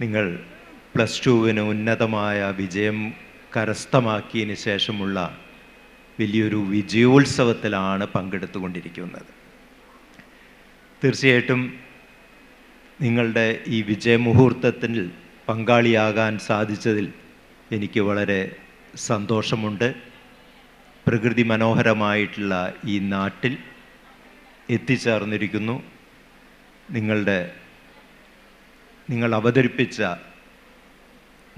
നിങ്ങൾ പ്ലസ് ടുവിന് ഉന്നതമായ വിജയം കരസ്ഥമാക്കിയതിന് ശേഷമുള്ള വലിയൊരു വിജയോത്സവത്തിലാണ് പങ്കെടുത്തുകൊണ്ടിരിക്കുന്നത്. തീർച്ചയായിട്ടും നിങ്ങളുടെ ഈ വിജയമുഹൂർത്തത്തിൽ പങ്കാളിയാകാൻ സാധിച്ചതിൽ എനിക്ക് വളരെ സന്തോഷമുണ്ട്. പ്രകൃതി മനോഹരമായിട്ടുള്ള ഈ നാട്ടിൽ എത്തിച്ചേർന്നിരിക്കുന്നു. നിങ്ങളുടെ നിങ്ങൾ അവതരിപ്പിച്ച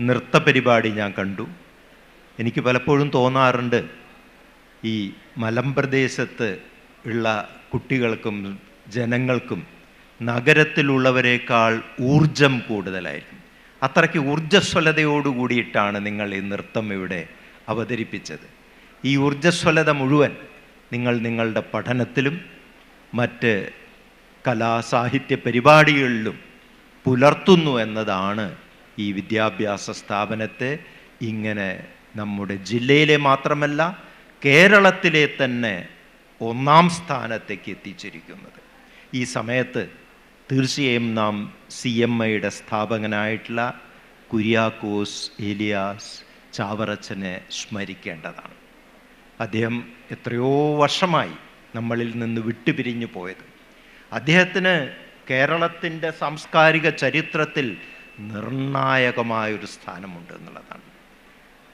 നൃത്ത പരിപാടി ഞാൻ കണ്ടു. എനിക്ക് പലപ്പോഴും തോന്നാറുണ്ട് ഈ മലമ്പ്രദേശത്ത് ഉള്ള കുട്ടികൾക്കും ജനങ്ങൾക്കും നഗരത്തിലുള്ളവരെക്കാൾ ഊർജം കൂടുതലായിരുന്നു അത്രയ്ക്ക് ഊർജസ്വലതയോടു കൂടിയിട്ടാണ് നിങ്ങൾ ഈ നൃത്തം ഇവിടെ അവതരിപ്പിച്ചത്. ഈ ഊർജസ്വലത മുഴുവൻ നിങ്ങൾ നിങ്ങളുടെ പഠനത്തിലും മറ്റ് കലാസാഹിത്യ പരിപാടികളിലും പുലർത്തുന്നു എന്നതാണ് ഈ വിദ്യാഭ്യാസ സ്ഥാപനത്തെ ഇങ്ങനെ നമ്മുടെ ജില്ലയിലെ മാത്രമല്ല കേരളത്തിലെ തന്നെ ഒന്നാം സ്ഥാനത്തേക്ക് എത്തിച്ചിരിക്കുന്നത്. ഈ സമയത്ത് തീർച്ചയായും നാം സി എം ഐയുടെ സ്ഥാപകനായിട്ടുള്ള കുര്യാക്കോസ് ഏലിയാസ് ചാവറച്ചനെ സ്മരിക്കേണ്ടതാണ്. അദ്ദേഹം എത്രയോ വർഷമായി നമ്മളിൽ നിന്ന് വിട്ടുപിരിഞ്ഞു പോയത്. അദ്ദേഹത്തിന് കേരളത്തിന്റെ സാംസ്കാരിക ചരിത്രത്തിൽ നിർണായകമായൊരു സ്ഥാനമുണ്ട് എന്നുള്ളതാണ്.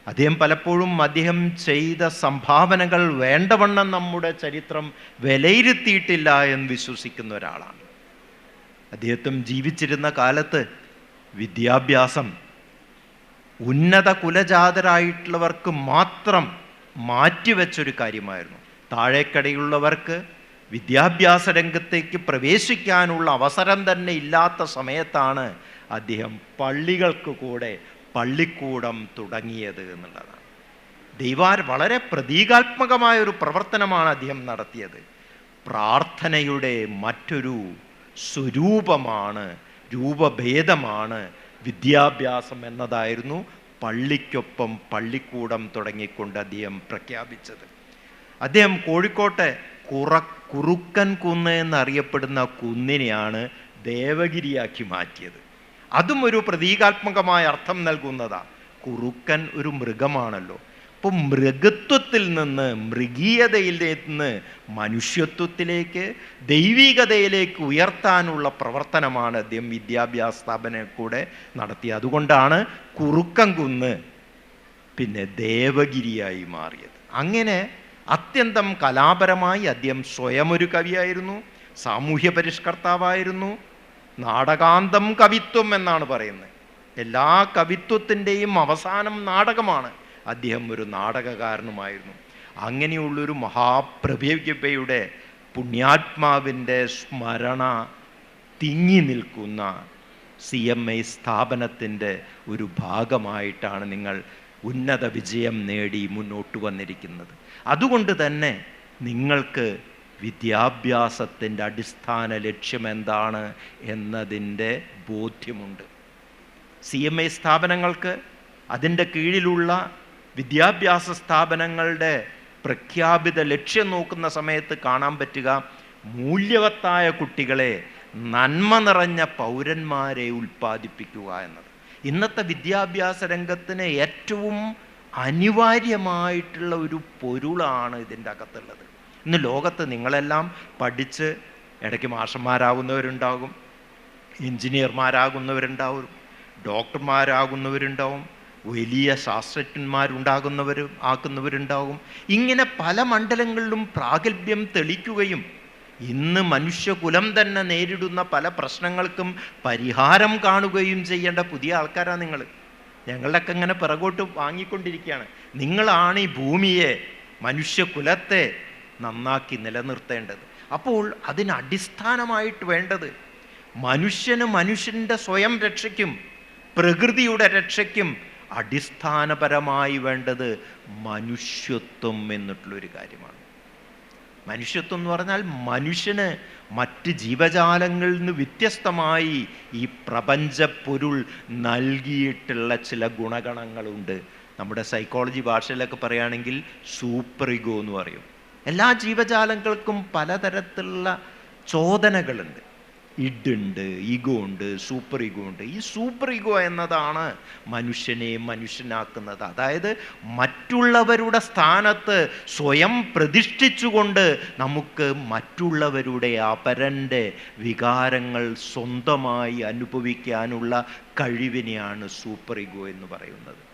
അദ്ദേഹം പലപ്പോഴും അദ്ദേഹം ചെയ്ത സംഭാവനകൾ വേണ്ടവണ്ണം നമ്മുടെ ചരിത്രം വിലയിരുത്തിയിട്ടില്ല എന്ന് വിശ്വസിക്കുന്ന ഒരാളാണ്. അദ്ദേഹത്തും ജീവിച്ചിരുന്ന കാലത്ത് വിദ്യാഭ്യാസം ഉന്നത കുലജാതരായിട്ടുള്ളവർക്ക് മാത്രം മാറ്റിവെച്ചൊരു കാര്യമായിരുന്നു. താഴേക്കടയുള്ളവർക്ക് വിദ്യാഭ്യാസ രംഗത്തേക്ക് പ്രവേശിക്കാനുള്ള അവസരം തന്നെ ഇല്ലാത്ത സമയത്താണ് അദ്ദേഹം പള്ളികൾക്ക് കൂടെ പള്ളിക്കൂടം തുടങ്ങിയത് എന്നുള്ളതാണ്. ദൈവാർ വളരെ പ്രതീകാത്മകമായ ഒരു പ്രവർത്തനമാണ് അദ്ദേഹം നടത്തിയത്. പ്രാർത്ഥനയുടെ മറ്റൊരു സ്വരൂപമാണ് രൂപഭേദമാണ് വിദ്യാഭ്യാസം എന്നതായിരുന്നു പള്ളിക്കൊപ്പം പള്ളിക്കൂടം തുടങ്ങിക്കൊണ്ട് അദ്ദേഹം പ്രഖ്യാപിച്ചത്. അദ്ദേഹം കോഴിക്കോട്ടെ കുറ കുറുക്കൻ കുന്ന് എന്നറിയപ്പെടുന്ന കുന്നിനെയാണ് ദേവഗിരിയാക്കി മാറ്റിയത്. അതും ഒരു പ്രതീകാത്മകമായ അർത്ഥം നൽകുന്നതാണ് കുറുക്കൻ ഒരു മൃഗമാണല്ലോ. അപ്പോൾ മൃഗത്വത്തിൽ നിന്ന് മൃഗീയതയിൽ നിന്ന് മനുഷ്യത്വത്തിലേക്ക് ദൈവികതയിലേക്ക് ഉയർത്താനുള്ള പ്രവർത്തനമാണ് അദ്ദേഹം വിദ്യാഭ്യാസ സ്ഥാപന കൂടെ നടത്തിയത്. അതുകൊണ്ടാണ് കുറുക്കൻ കുന്ന് പിന്നെ ദേവഗിരിയായി മാറിയത്. അങ്ങനെ അത്യന്തം കലാപരമായി അദ്ദേഹം സ്വയം ഒരു കവിയായിരുന്നു സാമൂഹ്യ പരിഷ്കർത്താവായിരുന്നു നാടകാന്തം കവിത്വം എന്നാണ് പറയുന്നത്. എല്ലാ കവിത്വത്തിന്റെയും അവസാനം നാടകമാണ് അദ്ദേഹം ഒരു നാടകകാരനുമായിരുന്നു. അങ്ങനെയുള്ളൊരു മഹാപ്രഭയുടെ പുണ്യാത്മാവിന്റെ സ്മരണ തിങ്ങി നിൽക്കുന്ന സി എം ഐ സ്ഥാപനത്തിന്റെ ഒരു ഭാഗമായിട്ടാണ് നിങ്ങൾ ഉന്നത വിജയം നേടി മുന്നോട്ട് വന്നിരിക്കുന്നത്. അതുകൊണ്ട് തന്നെ നിങ്ങൾക്ക് വിദ്യാഭ്യാസത്തിന്റെ അടിസ്ഥാന ലക്ഷ്യം എന്താണ് എന്നതിന്റെ ബോധ്യമുണ്ട്. സി എം ഐ സ്ഥാപനങ്ങൾക്ക് അതിന്റെ കീഴിലുള്ള വിദ്യാഭ്യാസ സ്ഥാപനങ്ങളുടെ പ്രഖ്യാപിത ലക്ഷ്യം നോക്കുന്ന സമയത്ത് കാണാൻ പറ്റുക മൂല്യവത്തായ കുട്ടികളെ നന്മ നിറഞ്ഞ പൗരന്മാരെ ഉൽപ്പാദിപ്പിക്കുക എന്നത്. ഇന്നത്തെ വിദ്യാഭ്യാസ രംഗത്തിന് ഏറ്റവും അനിവാര്യമായിട്ടുള്ള ഒരു പൊരുളാണ് ഇതിന്റെ അകത്തുള്ളത്. ഇന്ന് ലോകത്ത് നിങ്ങളെല്ലാം പഠിച്ച് ഇടയ്ക്ക് മാഷന്മാരാകുന്നവരുണ്ടാകും എഞ്ചിനീയർമാരാകുന്നവരുണ്ടാവും ഡോക്ടർമാരാകുന്നവരുണ്ടാവും വലിയ ശാസ്ത്രജ്ഞന്മാരുണ്ടാകുന്നവർ ആക്കുന്നവരുണ്ടാകും. ഇങ്ങനെ പല മണ്ഡലങ്ങളിലും പ്രാഗൽഭ്യം തെളിക്കുകയും ഇന്ന് മനുഷ്യകുലം തന്നെ നേരിടുന്ന പല പ്രശ്നങ്ങൾക്കും പരിഹാരം കാണുകയും ചെയ്യേണ്ട പുതിയ ആൾക്കാരാണ് നിങ്ങൾ ഞങ്ങളുടെയൊക്കെ ഇങ്ങനെ പിറകോട്ട് വാങ്ങിക്കൊണ്ടിരിക്കുകയാണ്. നിങ്ങളാണ് ഈ ഭൂമിയെ മനുഷ്യകുലത്തെ നന്നാക്കി നിലനിർത്തേണ്ടത്. അപ്പോൾ അതിന് അടിസ്ഥാനമായിട്ട് വേണ്ടത് മനുഷ്യന് മനുഷ്യന്റെ സ്വയം രക്ഷയ്ക്കും പ്രകൃതിയുടെ രക്ഷയ്ക്കും അടിസ്ഥാനപരമായി വേണ്ടത് മനുഷ്യത്വം എന്നിട്ടുള്ളൊരു കാര്യമാണ്. മനുഷ്യത്വം എന്ന് പറഞ്ഞാൽ മനുഷ്യന് മറ്റ് ജീവജാലങ്ങളിൽ നിന്ന് വ്യത്യസ്തമായി ഈ പ്രപഞ്ച പൊരുൾ നൽകിയിട്ടുള്ള ചില ഗുണഗണങ്ങളുണ്ട്. നമ്മുടെ സൈക്കോളജി ഭാഷയിലൊക്കെ പറയുകയാണെങ്കിൽ സൂപ്പർ ഇഗോ എന്ന് പറയും. എല്ലാ ജീവജാലങ്ങൾക്കും പലതരത്തിലുള്ള ചോദനകളുണ്ട്. ഇഡുണ്ട് ഈഗോ ഉണ്ട് സൂപ്പർ ഈഗോ ഉണ്ട് ഈ സൂപ്പർ ഈഗോ എന്നതാണ് മനുഷ്യനെ മനുഷ്യനാക്കുന്നത്. അതായത് മറ്റുള്ളവരുടെ സ്ഥാനത്ത് സ്വയം പ്രതിഷ്ഠിച്ചുകൊണ്ട് നമുക്ക് മറ്റുള്ളവരുടെ അപരന്റെ വികാരങ്ങൾ സ്വന്തമായി അനുഭവിക്കാനുള്ള കഴിവിനെയാണ് സൂപ്പർ ഈഗോ എന്ന് പറയുന്നത്.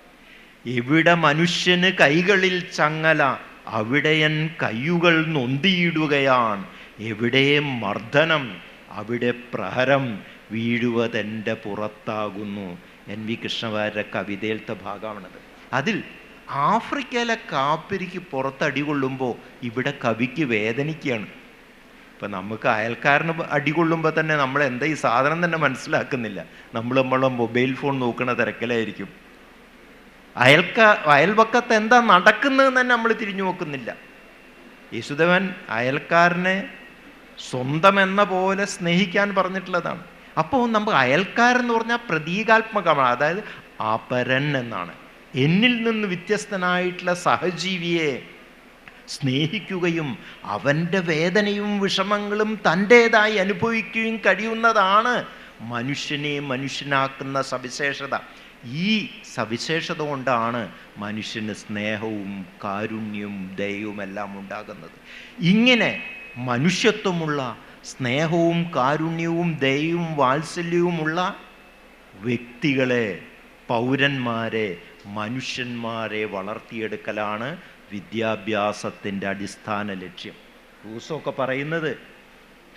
എവിടെ മനുഷ്യന് കൈകളിൽ ചങ്ങല അവിടെയൻ കയ്യുകൾ നൊന്തിയിടുകയാണ്. എവിടെ മർദ്ദനം അവിടെ പ്രഹരം വീഴുവതെന്റെ പുറത്താകുന്നു. N V കൃഷ്ണവാര്യരുടെ കവിതയിലത്തെ ഭാഗമാണത്. അതിൽ ആഫ്രിക്കയിലെ കാപ്പിരിക്ക് പുറത്തടി കൊള്ളുമ്പോൾ ഇവിടെ കവിക്ക് വേദനിക്കുകയാണ്. ഇപ്പം നമുക്ക് അയൽക്കാരന് അടി കൊള്ളുമ്പോൾ തന്നെ നമ്മൾ എന്താ ഈ സാധനം തന്നെ മനസ്സിലാക്കുന്നില്ല. നമ്മൾ നമ്മളെ മൊബൈൽ ഫോൺ നോക്കുന്ന തിരക്കിലായിരിക്കും. അയൽക്ക അയൽവക്കത്ത് എന്താ നടക്കുന്നതെന്ന് തന്നെ നമ്മൾ തിരിഞ്ഞു നോക്കുന്നില്ല. യേശുദേവൻ അയൽക്കാരനെ സ്വന്തം എന്ന പോലെ സ്നേഹിക്കാൻ പറഞ്ഞിട്ടുള്ളതാണ്. അപ്പോൾ നമ്മൾ അയൽക്കാരൻ എന്ന് പറഞ്ഞാൽ പ്രതീകാത്മകമാണ്. അതായത് അപരൻ എന്നാണ്. എന്നിൽ നിന്ന് വ്യത്യസ്തനായിട്ടുള്ള സഹജീവിയെ സ്നേഹിക്കുകയും അവന്റെ വേദനയും വിഷമങ്ങളും തന്റേതായി അനുഭവിക്കുകയും കഴിയുന്നതാണ് മനുഷ്യനെ മനുഷ്യനാക്കുന്ന സവിശേഷത. ഈ സവിശേഷത കൊണ്ടാണ് മനുഷ്യന് സ്നേഹവും കാരുണ്യവും ദയവും എല്ലാം ഉണ്ടാകുന്നത്. ഇങ്ങനെ മനുഷ്യത്വമുള്ള സ്നേഹവും കാരുണ്യവും ദയവും വാത്സല്യവുമുള്ള വ്യക്തികളെ പൗരന്മാരെ മനുഷ്യന്മാരെ വളർത്തിയെടുക്കലാണ് വിദ്യാഭ്യാസത്തിന്റെ അടിസ്ഥാന ലക്ഷ്യം. റൂസൊക്കെ പറയുന്നത്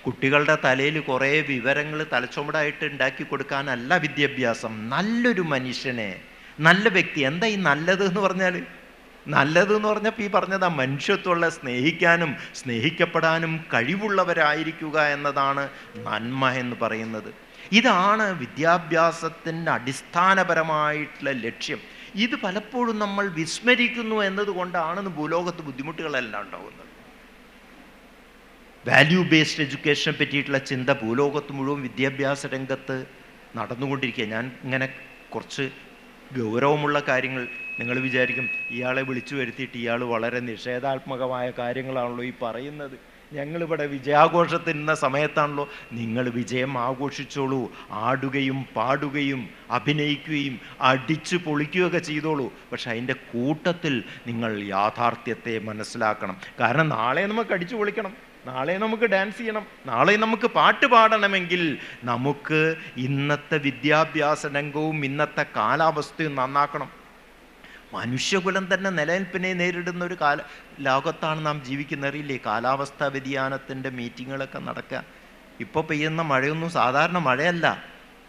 കുട്ടികളുടെ തലയിൽ കുറേ വിവരങ്ങൾ തലച്ചുമടായിട്ട് ഉണ്ടാക്കി കൊടുക്കാനല്ല വിദ്യാഭ്യാസം. നല്ലൊരു മനുഷ്യനെ നല്ല വ്യക്തി. എന്താ ഈ നല്ലത് എന്ന് പറഞ്ഞാൽ നല്ലത് എന്ന് പറഞ്ഞപ്പോൾ ഈ പറഞ്ഞതാ മനുഷ്യത്വമുള്ള സ്നേഹിക്കാനും സ്നേഹിക്കപ്പെടാനും കഴിവുള്ളവരായിരിക്കുക എന്നതാണ് നന്മ എന്ന് പറയുന്നത്. ഇതാണ് വിദ്യാഭ്യാസത്തിന്റെ അടിസ്ഥാനപരമായിട്ടുള്ള ലക്ഷ്യം. ഇത് പലപ്പോഴും നമ്മൾ വിസ്മരിക്കുന്നു എന്നതുകൊണ്ടാണ് ഭൂലോകത്ത് ബുദ്ധിമുട്ടുകളെല്ലാം ഉണ്ടാകുന്നത് വാല്യൂ ബേസ്ഡ് എഡ്യൂക്കേഷനെ പറ്റിയിട്ടുള്ള ചിന്ത ഭൂലോകത്ത് മുഴുവൻ വിദ്യാഭ്യാസ രംഗത്ത് നടന്നുകൊണ്ടിരിക്കുക ഞാൻ ഇങ്ങനെ കുറച്ച് ഗൗരവമുള്ള കാര്യങ്ങൾ നിങ്ങൾ വിചാരിക്കും ഇയാളെ വിളിച്ചു വരുത്തിയിട്ട് ഇയാൾ വളരെ നിഷേധാത്മകമായ കാര്യങ്ങളാണല്ലോ ഈ പറയുന്നത്. ഞങ്ങളിവിടെ വിജയാഘോഷത്തിന്ന സമയത്താണല്ലോ നിങ്ങൾ വിജയം ആഘോഷിച്ചോളൂ ആടുകയും പാടുകയും അഭിനയിക്കുകയും അടിച്ചു പൊളിക്കുകയൊക്കെ ചെയ്തോളൂ. പക്ഷെ അതിന്റെ കൂട്ടത്തിൽ നിങ്ങൾ യാഥാർത്ഥ്യത്തെ മനസ്സിലാക്കണം. കാരണം നാളെ നമുക്ക് അടിച്ചു പൊളിക്കണം. നാളെ നമുക്ക് ഡാൻസ് ചെയ്യണം. നാളെ നമുക്ക് പാട്ട് പാടണമെങ്കിൽ നമുക്ക് ഇന്നത്തെ വിദ്യാഭ്യാസ രംഗവും ഇന്നത്തെ കാലാവസ്ഥയും നന്നാക്കണം. മനുഷ്യകുലം തന്നെ നിലനിൽപ്പിനെ നേരിടുന്ന ഒരു കാല ലോകത്താണ് നാം ജീവിക്കുന്നത്. അറിയില്ലേ? കാലാവസ്ഥാ വ്യതിയാനത്തിന്റെ മീറ്റിങ്ങുകളൊക്കെ നടക്കുക. ഇപ്പോൾ പെയ്യുന്ന മഴയൊന്നും സാധാരണ മഴയല്ല.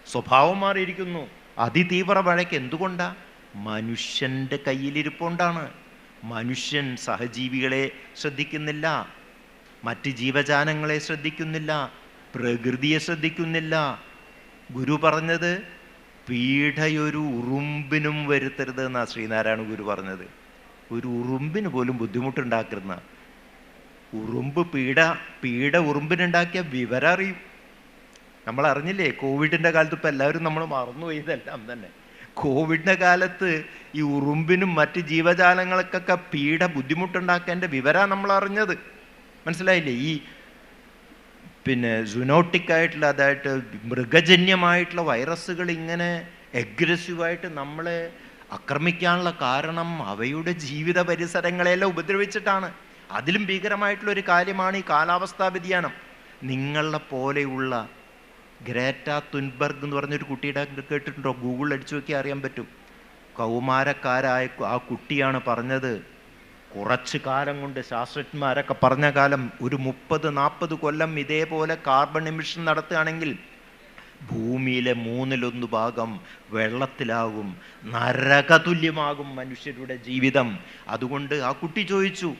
സ്വഭാവം മാറിയിരിക്കുന്നു. അതിതീവ്ര മഴയ്ക്ക് എന്തുകൊണ്ടാ? മനുഷ്യന്റെ കയ്യിലിരിപ്പുണ്ടാണ് മനുഷ്യൻ സഹജീവികളെ ശ്രദ്ധിക്കുന്നില്ല. മറ്റ് ജീവജാലങ്ങളെ ശ്രദ്ധിക്കുന്നില്ല പ്രകൃതിയെ ശ്രദ്ധിക്കുന്നില്ല. ഗുരു പറഞ്ഞത് പീഠയൊരു ഉറുമ്പിനും വരുത്തരുത് എന്നാ ശ്രീനാരായണ ഗുരു പറഞ്ഞത്. ഒരു ഉറുമ്പിന് പോലും ബുദ്ധിമുട്ടുണ്ടാക്കുന്ന ഉറുമ്പ് പീഡ പീഡ ഉറുമ്പിനുണ്ടാക്കിയ വിവരം അറിയും നമ്മൾ അറിഞ്ഞില്ലേ കോവിഡിന്റെ കാലത്ത് ഇപ്പം എല്ലാവരും നമ്മൾ മറന്നുപോയി ഇതെല്ലാം തന്നെ. കോവിഡിന്റെ കാലത്ത് ഈ ഉറുമ്പിനും മറ്റ് ജീവജാലങ്ങൾക്കൊക്കെ പീഡ ബുദ്ധിമുട്ടുണ്ടാക്കേണ്ട വിവരമാണ് നമ്മൾ അറിഞ്ഞത് മനസ്സിലായില്ലേ? ഈ പിന്നെ സുനോട്ടിക് ആയിട്ടുള്ള അതായിട്ട് മൃഗജന്യമായിട്ടുള്ള വൈറസുകൾ ഇങ്ങനെ അഗ്രസീവായിട്ട് നമ്മളെ ആക്രമിക്കാനുള്ള കാരണം അവയുടെ ജീവിത പരിസരങ്ങളെല്ലാം ഉപദ്രവിച്ചിട്ടാണ്. അതിലും ഭീകരമായിട്ടുള്ള ഒരു കാര്യമാണ് ഈ കാലാവസ്ഥാ വ്യതിയാനം. നിങ്ങളെ പോലെയുള്ള ഗ്രേറ്റ തുൻബർഗ് എന്ന് പറഞ്ഞൊരു കുട്ടിയുടെ കേട്ടിട്ടുണ്ടോ? ഗൂഗിളിൽ അടിച്ചു നോക്കിയാൽ അറിയാൻ പറ്റും. കൗമാരക്കാരായ ആ കുട്ടിയാണ് പറഞ്ഞത്. കുറച്ച് കാലം കൊണ്ട് ശാസ്ത്രജ്ഞന്മാരൊക്കെ പറഞ്ഞ കാലം ഒരു മുപ്പത് നാൽപ്പത് കൊല്ലം ഇതേപോലെ കാർബൺ എമിഷൻ നടത്തുകയാണെങ്കിൽ ഭൂമിയിലെ മൂന്നിലൊന്ന് ഭാഗം വെള്ളത്തിലാകും നരകതുല്യമാകും മനുഷ്യരുടെ ജീവിതം. അതുകൊണ്ട് ആ കുട്ടി ചോദിച്ചു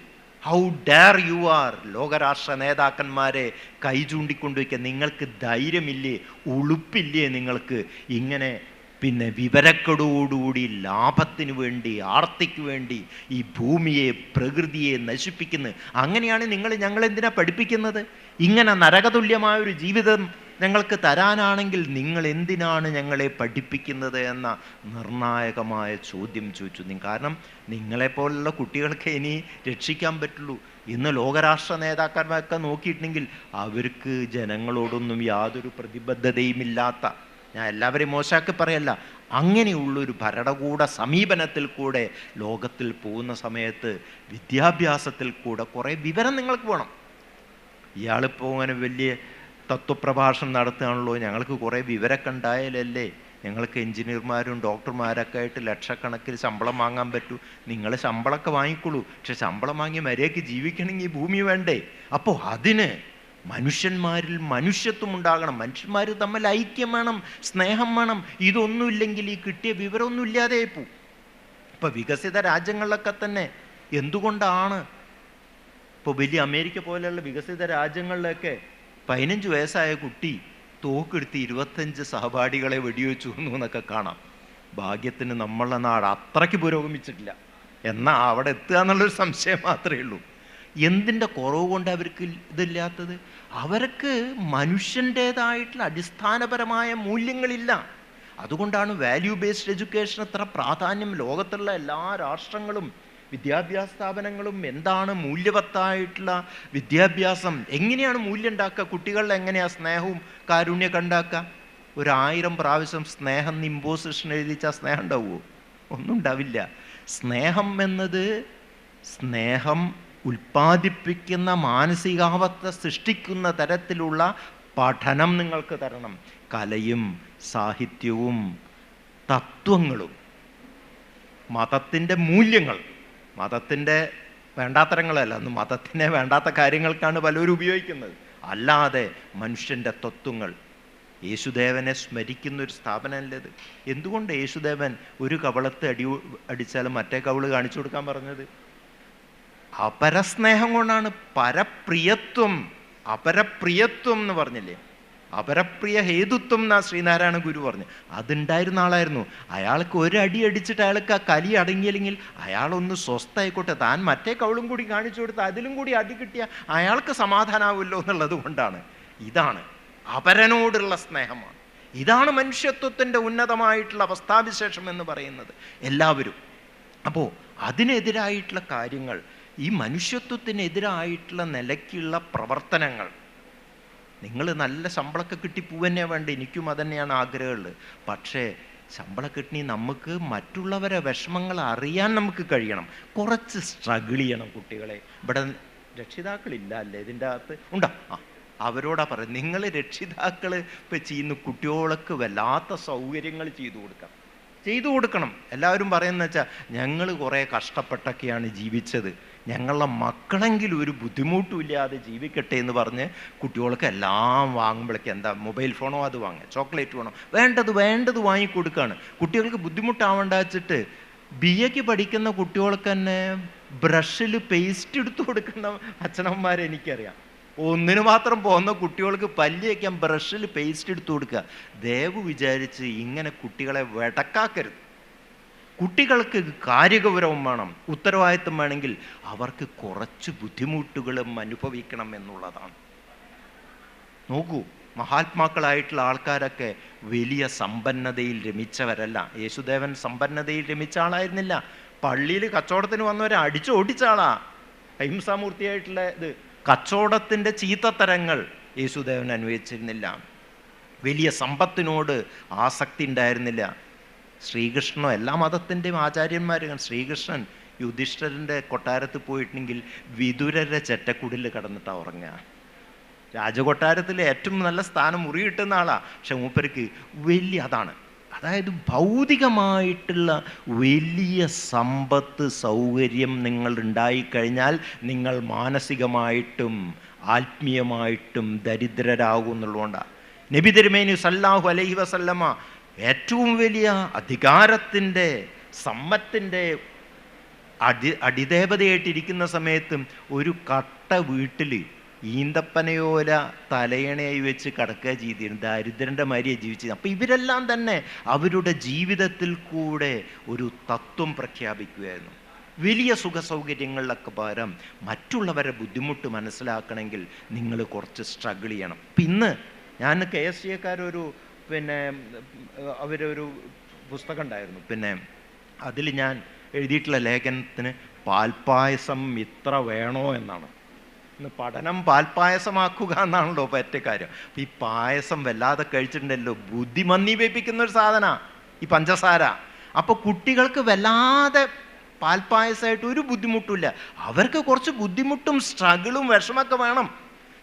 ഹൗ ഡെയർ യു ആർ ലോകരാഷ്ട്ര നേതാക്കന്മാരെ കൈ ചൂണ്ടിക്കൊണ്ടുവയ്ക്കുക നിങ്ങൾക്ക് ധൈര്യമില്ലേ? ഉളുപ്പില്ലേ നിങ്ങൾക്ക്? ഇങ്ങനെ പിന്നെ വിവരക്കെടോടുകൂടി ലാഭത്തിന് വേണ്ടി ആർത്തിക്ക് വേണ്ടി ഈ ഭൂമിയെ പ്രകൃതിയെ നശിപ്പിക്കുന്നത് അങ്ങനെയാണ് നിങ്ങൾ ഞങ്ങളെന്തിനാ പഠിപ്പിക്കുന്നത്? ഇങ്ങനെ നരകതുല്യമായ ഒരു ജീവിതം ഞങ്ങൾക്ക് തരാനാണെങ്കിൽ നിങ്ങൾ എന്തിനാണ് ഞങ്ങളെ പഠിപ്പിക്കുന്നത് എന്ന നിർണായകമായ ചോദ്യം ചോദിച്ചു. നിങ്ങൾ കാരണം നിങ്ങളെപ്പോലുള്ള കുട്ടികൾക്ക് ഇനി രക്ഷിക്കാൻ പറ്റുള്ളൂ. ഇന്ന് ലോകരാഷ്ട്ര നേതാക്കന്മാരൊക്കെ നോക്കിയിട്ടുണ്ടെങ്കിൽ അവർക്ക് ജനങ്ങളോടൊന്നും യാതൊരു പ്രതിബദ്ധതയുമില്ലാത്ത ഞാൻ എല്ലാവരെയും മോശമാക്കി പറയല്ല. അങ്ങനെയുള്ളൊരു ഭരണകൂട സമീപനത്തിൽ കൂടെ ലോകത്തിൽ പോകുന്ന സമയത്ത് വിദ്യാഭ്യാസത്തിൽ കൂടെ കുറേ വിവരം നിങ്ങൾക്ക് വേണം. ഇയാളിപ്പോൾ അങ്ങനെ വലിയ തത്വപ്രഭാഷണം നടത്തുകയാണല്ലോ. ഞങ്ങൾക്ക് കുറേ വിവരമൊക്കെ ഉണ്ടായാലല്ലേ ഞങ്ങൾക്ക് എഞ്ചിനീയർമാരും ഡോക്ടർമാരൊക്കെ ആയിട്ട് ലക്ഷക്കണക്കിന് ശമ്പളം വാങ്ങാൻ പറ്റൂ. നിങ്ങൾ ശമ്പളമൊക്കെ വാങ്ങിക്കോളൂ പക്ഷെ ശമ്പളം വാങ്ങി മര്യാദയ്ക്ക് ജീവിക്കണമെങ്കിൽ ഭൂമി വേണ്ടേ? അപ്പോൾ അതിന് മനുഷ്യന്മാരിൽ മനുഷ്യത്വം ഉണ്ടാകണം. മനുഷ്യന്മാർ തമ്മിൽ ഐക്യം വേണം സ്നേഹം വേണം. ഇതൊന്നുമില്ലെങ്കിൽ ഈ കിട്ടിയ വിവരമൊന്നും ഇല്ലാതെ പോവും ഇപ്പം വികസിത രാജ്യങ്ങളിലൊക്കെ തന്നെ എന്തുകൊണ്ടാണ് ഇപ്പോൾ വലിയ അമേരിക്ക പോലെയുള്ള വികസിത രാജ്യങ്ങളിലൊക്കെ പതിനഞ്ച് വയസ്സായ കുട്ടി തോക്കെടുത്ത് ഇരുപത്തഞ്ച് സഹപാഠികളെ വെടിവെച്ചു എന്നൊക്കെ കാണാം. ഭാഗ്യത്തിന് നമ്മളെ നാട് അത്രയ്ക്ക് പുരോഗമിച്ചിട്ടില്ല. എന്നാൽ അവിടെ എത്തുക എന്നുള്ളൊരു സംശയം മാത്രമേ ഉള്ളൂ. എന്തിന്റെ കുറവ് കൊണ്ട് അവർക്ക് ഇതില്ലാത്തത്? അവർക്ക് മനുഷ്യന്റേതായിട്ടുള്ള അടിസ്ഥാനപരമായ മൂല്യങ്ങളില്ല. അതുകൊണ്ടാണ് വാല്യൂ ബേസ്ഡ് എഡ്യൂക്കേഷൻ അത്ര പ്രാധാന്യം ലോകത്തുള്ള എല്ലാ രാഷ്ട്രങ്ങളും വിദ്യാഭ്യാസ സ്ഥാപനങ്ങളും എന്താണ് മൂല്യവത്തായിട്ടുള്ള വിദ്യാഭ്യാസം? എങ്ങനെയാണ് മൂല്യം ഉണ്ടാക്കുക? കുട്ടികളിൽ എങ്ങനെയാണ് സ്നേഹവും കാരുണ്യമൊക്കെ ഉണ്ടാക്കുക? ഒരായിരം പ്രാവശ്യം സ്നേഹം ഇമ്പോസിഷൻ എഴുതിച്ചാൽ സ്നേഹം ഉണ്ടാവുമോ ഒന്നും ഉണ്ടാവില്ല. സ്നേഹം എന്നത് സ്നേഹം ഉൽപ്പാദിപ്പിക്കുന്ന മാനസികാവസ്ഥ സൃഷ്ടിക്കുന്ന തരത്തിലുള്ള പഠനം നിങ്ങൾക്ക് തരണം. കലയും സാഹിത്യവും തത്വങ്ങളും. മതത്തിന്റെ മൂല്യങ്ങൾ. മതത്തിന്റെ വേണ്ടാത്തരങ്ങളല്ല അന്ന് മതത്തിനെ വേണ്ടാത്ത കാര്യങ്ങൾക്കാണ് പലരും ഉപയോഗിക്കുന്നത്. അല്ലാതെ മനുഷ്യന്റെ തത്വങ്ങൾ. യേശുദേവനെ സ്മരിക്കുന്ന ഒരു സ്ഥാപനമല്ലത് എന്തുകൊണ്ട് യേശുദേവൻ ഒരു കവളത്ത് അടി അടിച്ചാൽ മറ്റേ കവൾ കാണിച്ചു കൊടുക്കാൻ പറഞ്ഞത്? അപരസ്നേഹം കൊണ്ടാണ് പരപ്രിയത്വം അപരപ്രിയത്വം എന്ന് പറഞ്ഞില്ലേ? അപരപ്രിയ ഹേതുത്വം എന്നാ ശ്രീനാരായണ ഗുരു പറഞ്ഞു. അതുണ്ടായിരുന്ന ആളായിരുന്നു. അയാൾക്ക് ഒരടി അടി അടിച്ചിട്ട് അയാൾക്ക് ആ കലി അടങ്ങിയില്ലെങ്കിൽ അയാളൊന്ന് സ്വസ്ഥായിക്കോട്ടെ താൻ മറ്റേ കവളും കൂടി കാണിച്ചു കൊടുത്ത് അതിലും കൂടി അടി കിട്ടിയ അയാൾക്ക് സമാധാനാവുമല്ലോ എന്നുള്ളത് കൊണ്ടാണ്. ഇതാണ് അപരനോടുള്ള സ്നേഹമാണ്. ഇതാണ് മനുഷ്യത്വത്തിന്റെ ഉന്നതമായിട്ടുള്ള അവസ്ഥാവിശേഷം എന്ന് പറയുന്നത്. എല്ലാവരും. അപ്പോൾ അതിനെതിരായിട്ടുള്ള കാര്യങ്ങൾ ഈ മനുഷ്യത്വത്തിനെതിരായിട്ടുള്ള നിലയ്ക്കുള്ള പ്രവർത്തനങ്ങൾ. നിങ്ങൾ നല്ല ശമ്പളമൊക്കെ കിട്ടി പോവന്നെ വേണ്ട? എനിക്കും അതന്നെയാണ് ആഗ്രഹമുള്ളത്. പക്ഷേ ശമ്പളം കിട്ടി നമുക്ക് മറ്റുള്ളവരെ വിഷമങ്ങൾ അറിയാൻ നമുക്ക് കഴിയണം. കുറച്ച് സ്ട്രഗിൾ ചെയ്യണം കുട്ടികളെ. ഇവിടെ രക്ഷിതാക്കളില്ല അല്ലേ? ഇതിന്റെ അകത്ത് ഉണ്ടോ? ആ അവരോടാ പറയുന്നത്. നിങ്ങൾ രക്ഷിതാക്കൾ ഇപ്പം ചെയ്യുന്ന കുട്ടികൾക്ക് വല്ലാത്ത സൗകര്യങ്ങൾ ചെയ്തു കൊടുക്കാം. ചെയ്തു കൊടുക്കണം. എല്ലാവരും പറയുന്നത് വെച്ചാൽ ഞങ്ങൾ കുറേ കഷ്ടപ്പെട്ടൊക്കെയാണ് ജീവിച്ചത്. ഞങ്ങളുടെ മക്കളെങ്കിലും ഒരു ബുദ്ധിമുട്ടുമില്ലാതെ ജീവിക്കട്ടെ എന്ന് പറഞ്ഞ് കുട്ടികൾക്ക് എല്ലാം വാങ്ങുമ്പോഴേക്ക് എന്താ മൊബൈൽ ഫോണോ അത് വാങ്ങുക ചോക്ലേറ്റ് വേണോ? വേണ്ടത് വേണ്ടത് വാങ്ങിക്കൊടുക്കുകയാണ് കുട്ടികൾക്ക് ബുദ്ധിമുട്ടാവേണ്ട വെച്ചിട്ട് ബി എക്ക് പഠിക്കുന്ന കുട്ടികൾക്ക് തന്നെ ബ്രഷിൽ പേസ്റ്റ് എടുത്തു കൊടുക്കുന്ന അച്ഛനമ്മമാരെ എനിക്കറിയാം. ഒന്നിനു മാത്രം പോകുന്ന കുട്ടികൾക്ക് പല്ല് വയ്ക്കാൻ ബ്രഷിൽ പേസ്റ്റ് എടുത്തു കൊടുക്കുക. ദയവ് വിചാരിച്ച് ഇങ്ങനെ കുട്ടികളെ വെടക്കാക്കരുത്. കുട്ടികൾക്ക് കാര്യഗൗരവം വേണം ഉത്തരവാദിത്വം വേണമെങ്കിൽ അവർക്ക് കുറച്ച് ബുദ്ധിമുട്ടുകളും അനുഭവിക്കണം എന്നുള്ളതാണ്. നോക്കൂ മഹാത്മാക്കളായിട്ടുള്ള ആൾക്കാരൊക്കെ വലിയ സമ്പന്നതയിൽ രമിച്ചവരല്ല. യേശുദേവൻ സമ്പന്നതയിൽ രമിച്ച ആളായിരുന്നില്ല. പള്ളിയിൽ കച്ചവടത്തിന് വന്നവരെ അടിച്ചു ഓടിച്ച ആളാ. അഹിംസാമൂർത്തിയായിട്ടുള്ള ഇത്. കച്ചവടത്തിന്റെ ചീത്തത്തരങ്ങൾ യേശുദേവൻ അനുഭവിച്ചിരുന്നില്ല. വലിയ സമ്പത്തിനോട് ആസക്തി ഉണ്ടായിരുന്നില്ല. ശ്രീകൃഷ്ണനോ എല്ലാ മതത്തിന്റെയും ആചാര്യന്മാരും ശ്രീകൃഷ്ണൻ യുധിഷ്ഠരന്റെ കൊട്ടാരത്തിൽ പോയിട്ടുണ്ടെങ്കിൽ വിതുരരെ ചെറ്റക്കുടിൽ കിടന്നിട്ടാണ് ഉറങ്ങുക. രാജകൊട്ടാരത്തിൽ ഏറ്റവും നല്ല സ്ഥാനം മുറി കിട്ടുന്ന ആളാണ് പക്ഷെ മൂപ്പർക്ക് വലിയ അതാണ്. അതായത് ഭൗതികമായിട്ടുള്ള വലിയ സമ്പത്ത് സൗകര്യം നിങ്ങൾ ഉണ്ടായിക്കഴിഞ്ഞാൽ നിങ്ങൾ മാനസികമായിട്ടും ആത്മീയമായിട്ടും ദരിദ്രരാകും എന്നുള്ളതുകൊണ്ടാണ് നബി തിരുമേനി സല്ലാഹു അലൈഹി വസല്ലമ ഏറ്റവും വലിയ അധികാരത്തിന്റെ സമ്പത്തിന്റെ അടി അടിദേവതയായിട്ടിരിക്കുന്ന സമയത്തും ഒരു കട്ട വീട്ടിൽ ഈന്തപ്പനയോല തലയണയായി വെച്ച് കിടക്കുക ചെയ്തിരുന്നു. ദരിദ്രന്റെ മാരിയെ ജീവിച്ചത്. അപ്പം ഇവരെല്ലാം തന്നെ അവരുടെ ജീവിതത്തിൽ കൂടെ ഒരു തത്വം പ്രഖ്യാപിക്കുകയായിരുന്നു വലിയ സുഖ സൗകര്യങ്ങളിലൊക്കെ പകരം മറ്റുള്ളവരെ ബുദ്ധിമുട്ട് മനസ്സിലാക്കണമെങ്കിൽ നിങ്ങൾ കുറച്ച് സ്ട്രഗിൾ ചെയ്യണം. അപ്പം ഇന്ന് ഞാൻ കെ എസ് സിക്കാരൊരു പിന്നെ അവരൊരു പുസ്തകം ഉണ്ടായിരുന്നു പിന്നെ അതിൽ ഞാൻ എഴുതിയിട്ടുള്ള ലേഖനത്തിന് പാൽപ്പായസം ഇത്ര വേണോ എന്നാണ്. ഇന്ന് പഠനം പാൽപ്പായസമാക്കുക എന്നാണല്ലോ പറ്റ കാര്യം. ഈ പായസം വല്ലാതെ കഴിച്ചിട്ടുണ്ടല്ലോ. ബുദ്ധി മന്ദീപിപ്പിക്കുന്ന ഒരു സാധന ഈ പഞ്ചസാര. അപ്പോൾ കുട്ടികൾക്ക് വല്ലാതെ പാൽപ്പായസമായിട്ട് ഒരു ബുദ്ധിമുട്ടില്ല അവർക്ക് കുറച്ച് ബുദ്ധിമുട്ടും സ്ട്രഗിളും വിഷമൊക്കെ വേണം.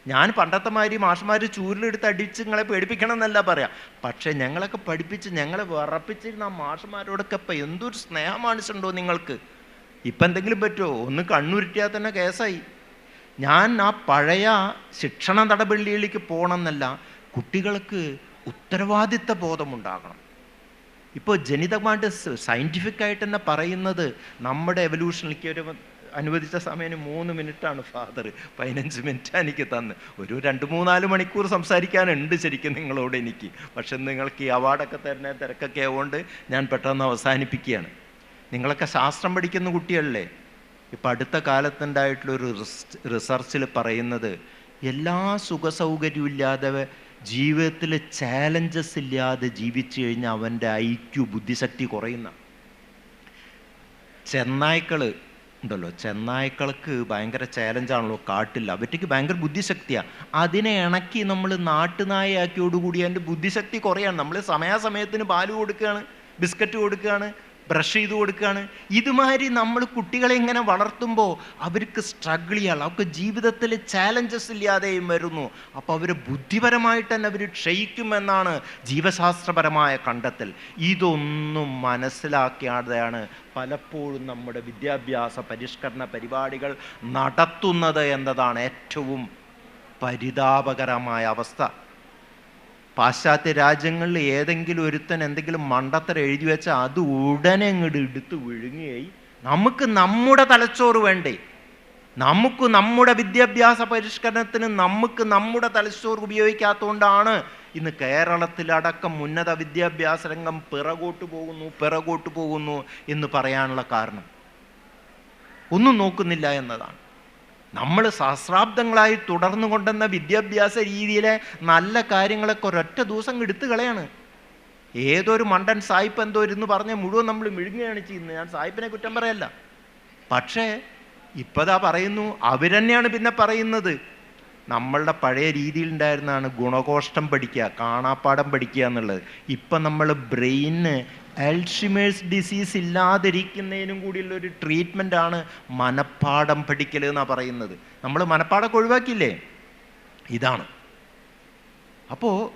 ഞാൻ പണ്ടത്തെ മാതിരി മാഷന്മാർ ചൂരിലെടുത്ത് അടിച്ച് നിങ്ങളെ പേടിപ്പിക്കണം എന്നല്ല പറയാം. പക്ഷേ ഞങ്ങളൊക്കെ പഠിപ്പിച്ച് ഞങ്ങളെ വിറപ്പിച്ചിരുന്ന മാഷന്മാരോടൊക്കെ ഇപ്പം എന്തൊരു സ്നേഹമാണിച്ചുണ്ടോ നിങ്ങൾക്ക്? ഇപ്പം എന്തെങ്കിലും പറ്റുമോ ഒന്ന് കണ്ണുരുട്ടിയാൽ തന്നെ കേസായി. ഞാൻ ആ പഴയ ശിക്ഷണ നടപടിയിലേക്ക് പോകണമെന്നല്ല കുട്ടികൾക്ക് ഉത്തരവാദിത്ത ബോധമുണ്ടാകണം. ഇപ്പോൾ ജനിതമായിട്ട് സയന്റിഫിക്കായിട്ട് തന്നെ പറയുന്നത് നമ്മുടെ എവല്യൂഷനിലേക്ക് ഒരു അനുവദിച്ച സമയം മൂന്ന് മിനിറ്റാണ് ഫാദർ. പതിനഞ്ച് മിനിറ്റ് എനിക്ക് തന്ന്. ഒരു രണ്ട് മൂന്നാൽ മണിക്കൂർ സംസാരിക്കാനുണ്ട് ശരിക്കും നിങ്ങളോട് എനിക്ക്. പക്ഷെ നിങ്ങൾക്ക് ഈ അവാർഡൊക്കെ തരുന്ന തിരക്കൊക്കെ ആയതുകൊണ്ട് ഞാൻ പെട്ടെന്ന് അവസാനിപ്പിക്കുകയാണ്. നിങ്ങളൊക്കെ ശാസ്ത്രം പഠിക്കുന്ന കുട്ടികളല്ലേ ഇപ്പം അടുത്ത കാലത്തുണ്ടായിട്ടുള്ളൊരു റിസർച്ചിൽ പറയുന്നത് എല്ലാ സുഖസൗകര്യവും ഇല്ലാതെ ജീവിതത്തിൽ ചാലഞ്ചസ് ഇല്ലാതെ ജീവിച്ചു കഴിഞ്ഞാൽ അവന്റെ ഐക്യു ബുദ്ധിശക്തി കുറയുന്ന ചെന്നായ്ക്കൾ ഉണ്ടല്ലോ. ചെന്നായ്ക്കൾക്ക് ഭയങ്കര ചാലഞ്ചാണല്ലോ കാട്ടില്ല അവറ്റയ്ക്ക് ഭയങ്കര ബുദ്ധിശക്തിയാണ് അതിനെ ഇണക്കി നമ്മൾ നാട്ടുനായയാക്കിയോടുകൂടി അതിന്റെ ബുദ്ധിശക്തി കുറയാണ്. നമ്മൾ സമയാസമയത്തിന് പാൽ കൊടുക്കുകയാണ് ബിസ്ക്കറ്റ് കൊടുക്കുകയാണ് ബ്രഷ് ചെയ്ത് കൊടുക്കുകയാണ്. ഇതുമാതിരി നമ്മൾ കുട്ടികളെ ഇങ്ങനെ വളർത്തുമ്പോൾ അവർക്ക് സ്ട്രഗിൾ ചെയ്യാൻ അവർക്ക് ജീവിതത്തിൽ ചാലഞ്ചസ് ഇല്ലാതെയും വരുന്നു. അപ്പോൾ അവർ ബുദ്ധിപരമായിട്ട് തന്നെ അവർ ക്ഷയിക്കുമെന്നാണ് ജീവശാസ്ത്രപരമായ കണ്ടെത്തൽ. ഇതൊന്നും മനസ്സിലാക്കിയാതെയാണ് പലപ്പോഴും നമ്മുടെ വിദ്യാഭ്യാസ പരിഷ്കരണ പരിപാടികൾ നടത്തുന്നത് എന്നതാണ് ഏറ്റവും പരിതാപകരമായ അവസ്ഥ. പാശ്ചാത്യ രാജ്യങ്ങളിൽ ഏതെങ്കിലും ഒരുത്തൻ എന്തെങ്കിലും മണ്ടത്തരം എഴുതി വെച്ചാൽ അത് ഉടനെ അങ്ങോട്ട് എടുത്ത് വിഴുങ്ങുകയായി. നമുക്ക് നമ്മുടെ തലച്ചോറ് വേണ്ടേ? നമുക്ക് നമ്മുടെ വിദ്യാഭ്യാസ പരിഷ്കരണത്തിന് നമുക്ക് നമ്മുടെ തലച്ചോറ് ഉപയോഗിക്കാത്തതുകൊണ്ടാണ് ഇന്ന് കേരളത്തിലടക്കം ഉന്നത വിദ്യാഭ്യാസ രംഗം പിറകോട്ട് പോകുന്നു പിറകോട്ട് പോകുന്നു എന്ന് പറയാനുള്ള കാരണം. ഒന്നും നോക്കുന്നില്ല എന്നതാണ്. നമ്മൾ സഹസ്രാബ്ദങ്ങളായി തുടർന്നു കൊണ്ടുവന്ന വിദ്യാഭ്യാസ രീതിയിലെ നല്ല കാര്യങ്ങളൊക്കെ ഒരൊറ്റ ദിവസം എടുത്തു കളയാണ്. ഏതൊരു മണ്ടൻ സായിപ്പ് എന്തോ ഇരുന്ന് പറഞ്ഞ മുഴുവൻ നമ്മൾ മിഴുങ്ങുകയാണ് ചെയ്യുന്നത്. ഞാൻ സായിപ്പിനെ കുറ്റം പറയല്ല. പക്ഷേ ഇപ്പതാ പറയുന്നു അവരെന്നെയാണ് പിന്നെ പറയുന്നത്. നമ്മളുടെ പഴയ രീതിയിൽ ഉണ്ടായിരുന്നതാണ് ഗുണകോഷ്ടം പഠിക്കുക കാണാപ്പാടം പഠിക്കുക എന്നുള്ളത്. ഇപ്പം നമ്മൾ ബ്രെയിന് അൽഷിമേഴ്സ് ഡിസീസ് ഇല്ലാതിരിക്കുന്നതിനും കൂടിയുള്ള ഒരു ട്രീറ്റ്മെന്റ് ആണ് മനപ്പാടം പഠിക്കൽ എന്നാണ് പറയുന്നത്. നമ്മൾ മനപ്പാടൊക്കെ ഒഴിവാക്കിയില്ലേ? ഇതാണ്. അപ്പോൾ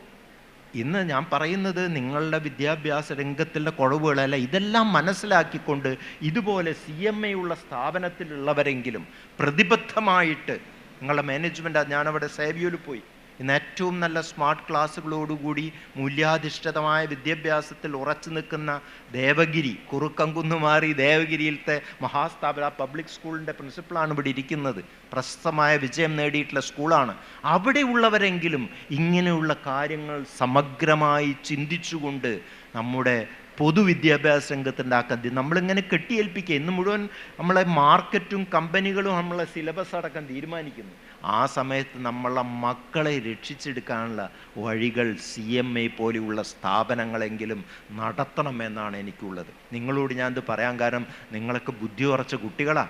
ഇന്ന് ഞാൻ പറയുന്നത് നിങ്ങളുടെ വിദ്യാഭ്യാസ രംഗത്തിലെ കുറവുകളല്ല ഇതെല്ലാം മനസ്സിലാക്കിക്കൊണ്ട് ഇതുപോലെ സി എം എ ഉള്ള സ്ഥാപനത്തിലുള്ളവരെങ്കിലും പ്രതിബദ്ധമായിട്ട് നിങ്ങളുടെ മാനേജ്മെന്റ് ഞാനവിടെ സേവിയോയിൽ പോയി. ഇന്ന് ഏറ്റവും നല്ല സ്മാർട്ട് ക്ലാസ്സുകളോടുകൂടി മൂല്യാധിഷ്ഠിതമായ വിദ്യാഭ്യാസത്തിൽ ഉറച്ചു നിൽക്കുന്ന ദേവഗിരി കുറുക്കംകുന്ന് മാറി ദേവഗിരിയിലത്തെ മഹാസ്ഥാപന പബ്ലിക് സ്കൂളിന്റെ പ്രിൻസിപ്പളാണ് ഇവിടെ ഇരിക്കുന്നത്. പ്രശസ്തമായ വിജയം നേടിയിട്ടുള്ള സ്കൂളാണ് അവിടെയുള്ളവരെങ്കിലും ഇങ്ങനെയുള്ള കാര്യങ്ങൾ സമഗ്രമായി ചിന്തിച്ചുകൊണ്ട് നമ്മുടെ പൊതുവിദ്യാഭ്യാസ രംഗത്തിന്റെ കഥ നമ്മളിങ്ങനെ കെട്ടിയേൽപ്പിക്കുക. ഇന്ന് മുഴുവൻ നമ്മളെ മാർക്കറ്റും കമ്പനികളും നമ്മളെ സിലബസ് അടക്കം തീരുമാനിക്കുന്നു. ആ സമയത്ത് നമ്മളെ മക്കളെ രക്ഷിച്ചെടുക്കാനുള്ള വഴികൾ സി എം എ പോലെയുള്ള സ്ഥാപനങ്ങളെങ്കിലും നടത്തണമെന്നാണ് എനിക്കുള്ളത്. നിങ്ങളോട് ഞാൻ ഇത് പറയാൻ കാരണം നിങ്ങളൊക്കെ ബുദ്ധി ഉറച്ച കുട്ടികളാണ്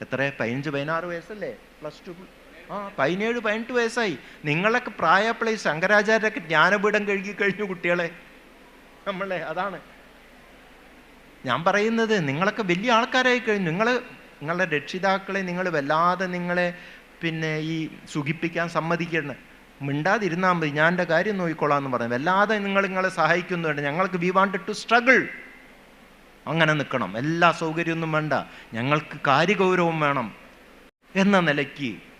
എത്ര പതിനഞ്ച് പതിനാറ് വയസ്സല്ലേ? പ്ലസ് ടു ആ പതിനേഴ് പതിനെട്ട് വയസ്സായി. നിങ്ങളൊക്കെ പ്രായപ്പിളി ശങ്കരാചാര്യരൊക്കെ ജ്ഞാനപീഠം കഴുകി കഴിഞ്ഞു കുട്ടികളെ. നമ്മളെ അതാണ്. ഞാൻ പറയുന്നത് നിങ്ങളൊക്കെ വലിയ ആൾക്കാരായി കഴിഞ്ഞു. നിങ്ങൾ നിങ്ങളുടെ രക്ഷിതാക്കളെ നിങ്ങൾ വല്ലാതെ നിങ്ങളെ പിന്നെ ഈ സുഖിപ്പിക്കാൻ സമ്മതിക്കണം മിണ്ടാതിരുന്നാൽ മതി. ഞാൻ എന്റെ കാര്യം നോക്കിക്കോളാം എന്ന് പറഞ്ഞു. വല്ലാതെ നിങ്ങൾ നിങ്ങളെ സഹായിക്കുന്നുണ്ട്. ഞങ്ങൾക്ക് വി വാണ്ട് ടു സ്ട്രഗിൾ അങ്ങനെ നിൽക്കണം. എല്ലാ സൗകര്യമൊന്നും വേണ്ട. ഞങ്ങൾക്ക് കാര്യഗൗരവം വേണം. എന്ന നിലയ്ക്ക്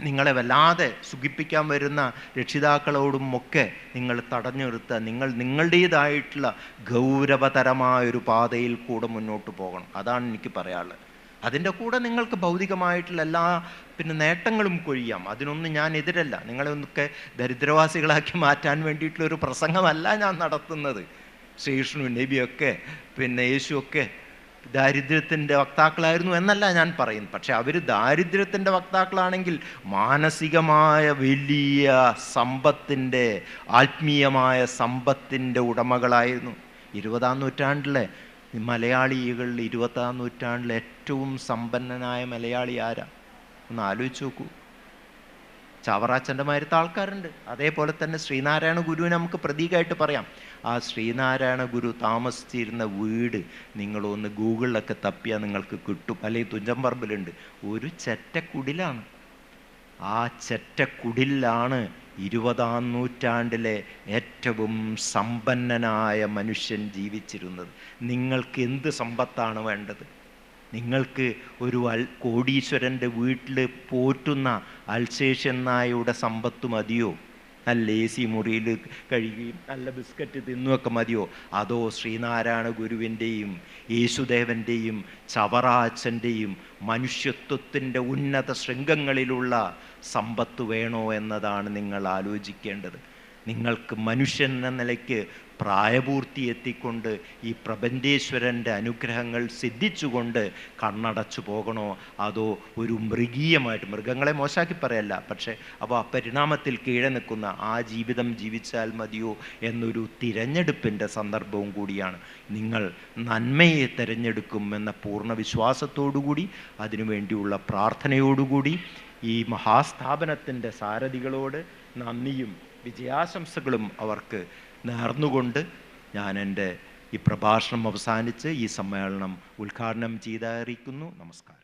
നിങ്ങളെ വല്ലാതെ സുഖിപ്പിക്കാൻ വരുന്ന രക്ഷിതാക്കളോടും ഒക്കെ നിങ്ങൾ തടഞ്ഞു നിർത്തുക നിങ്ങൾ നിങ്ങളുടേതായിട്ടുള്ള ഗൗരവതരമായൊരു പാതയിൽ കൂടെ മുന്നോട്ട് പോകണം. അതാണ് എനിക്ക് പറയാനുള്ളത്. അതിന്റെ കൂടെ നിങ്ങൾക്ക് ഭൗതികമായിട്ടുള്ള എല്ലാ പിന്നെ നേട്ടങ്ങളും കൊഴിയാം. അതിനൊന്നും ഞാൻ എതിരല്ല. നിങ്ങളെ ഒന്നൊക്കെ ദരിദ്രവാസികളാക്കി മാറ്റാൻ വേണ്ടിയിട്ടുള്ള ഒരു പ്രസംഗമല്ല ഞാൻ നടത്തുന്നത്. ശ്രീകൃഷ്ണു നബിയൊക്കെ പിന്നെ യേശുവൊക്കെ ദാരിദ്ര്യത്തിന്റെ വക്താക്കളായിരുന്നു എന്നല്ല ഞാൻ പറയുന്നത്. പക്ഷെ അവർ ദാരിദ്ര്യത്തിന്റെ വക്താക്കളാണെങ്കിൽ മാനസികമായ വലിയ സമ്പത്തിന്റെ ആത്മീയമായ സമ്പത്തിന്റെ ഉടമകളായിരുന്നു. ഇരുപതാം നൂറ്റാണ്ടിലെ മലയാളികളിൽ ഇരുപതാം നൂറ്റാണ്ടിലെ ഏറ്റവും സമ്പന്നനായ മലയാളി ആരാ? ഒന്ന് ആലോചിച്ച് നോക്കൂ. ചാവറാച്ചന്റെ മാരുത്ത ആൾക്കാരുണ്ട്. അതേപോലെ തന്നെ ശ്രീനാരായണ ഗുരുവിനെ നമുക്ക് പ്രതീകമായിട്ട് പറയാം. ആ ശ്രീനാരായണ ഗുരു താമസിച്ചിരുന്ന വീട് നിങ്ങളൊന്ന് ഗൂഗിളിലൊക്കെ തപ്പിയാൽ നിങ്ങൾക്ക് കിട്ടും. അല്ലെങ്കിൽ തുഞ്ചമ്പറമ്പിലുണ്ട്. ഒരു ചെറ്റക്കുടിലാണ്. ആ ചെറ്റക്കുടിലാണ് ഇരുപതാം നൂറ്റാണ്ടിലെ ഏറ്റവും സമ്പന്നനായ മനുഷ്യൻ ജീവിച്ചിരുന്നത്. നിങ്ങൾക്ക് എന്ത് സമ്പത്താണ് വേണ്ടത്? നിങ്ങൾക്ക് ഒരു അൽ കോടീശ്വരന്റെ വീട്ടിൽ പോറ്റുന്ന അൽശേഷൻ നായയുടെ സമ്പത്ത് മതിയോ? നല്ല എ സി മുറിയിൽ കഴിയുകയും നല്ല ബിസ്ക്കറ്റ് തിന്നുമൊക്കെ മതിയോ? അതോ ശ്രീനാരായണ ഗുരുവിന്റെയും യേശുദേവന്റെയും ചവറാച്ചന്റെയും മനുഷ്യത്വത്തിന്റെ ഉന്നത ശൃംഗങ്ങളിലുള്ള സമ്പത്ത് വേണോ എന്നതാണ് നിങ്ങൾ ആലോചിക്കേണ്ടത്. നിങ്ങൾക്ക് മനുഷ്യൻ എന്ന നിലയ്ക്ക് പ്രായപൂർത്തി എത്തിക്കൊണ്ട് ഈ പ്രപഞ്ചേശ്വരന്റെ അനുഗ്രഹങ്ങൾ സിദ്ധിച്ചുകൊണ്ട് കണ്ണടച്ചു പോകണോ? അതോ ഒരു മൃഗീയമായിട്ട് മൃഗങ്ങളെ മോശാക്കി പറയല്ല പക്ഷേ അവ പരിണാമത്തിൽ കീഴെ നിൽക്കുന്ന ആ ജീവിതം ജീവിച്ചാൽ മതിയോ എന്നൊരു തിരഞ്ഞെടുപ്പിന്റെ സന്ദർഭവും കൂടിയാണ്. നിങ്ങൾ നന്മയെ തിരഞ്ഞെടുക്കും എന്ന പൂർണ വിശ്വാസത്തോടുകൂടി അതിനുവേണ്ടിയുള്ള പ്രാർത്ഥനയോടുകൂടി ഈ മഹാസ്ഥാപനത്തിന്റെ സാരഥികളോട് നന്ദിയും വിജയാശംസകളും അവർക്ക് നേർന്നുകൊണ്ട് ഞാൻ എന്റെ ഈ പ്രഭാഷണം അവസാനിച്ച് ഈ സമ്മേളനം ഉദ്ഘാടനം ചെയ്തായിരിക്കുന്നു. നമസ്കാരം.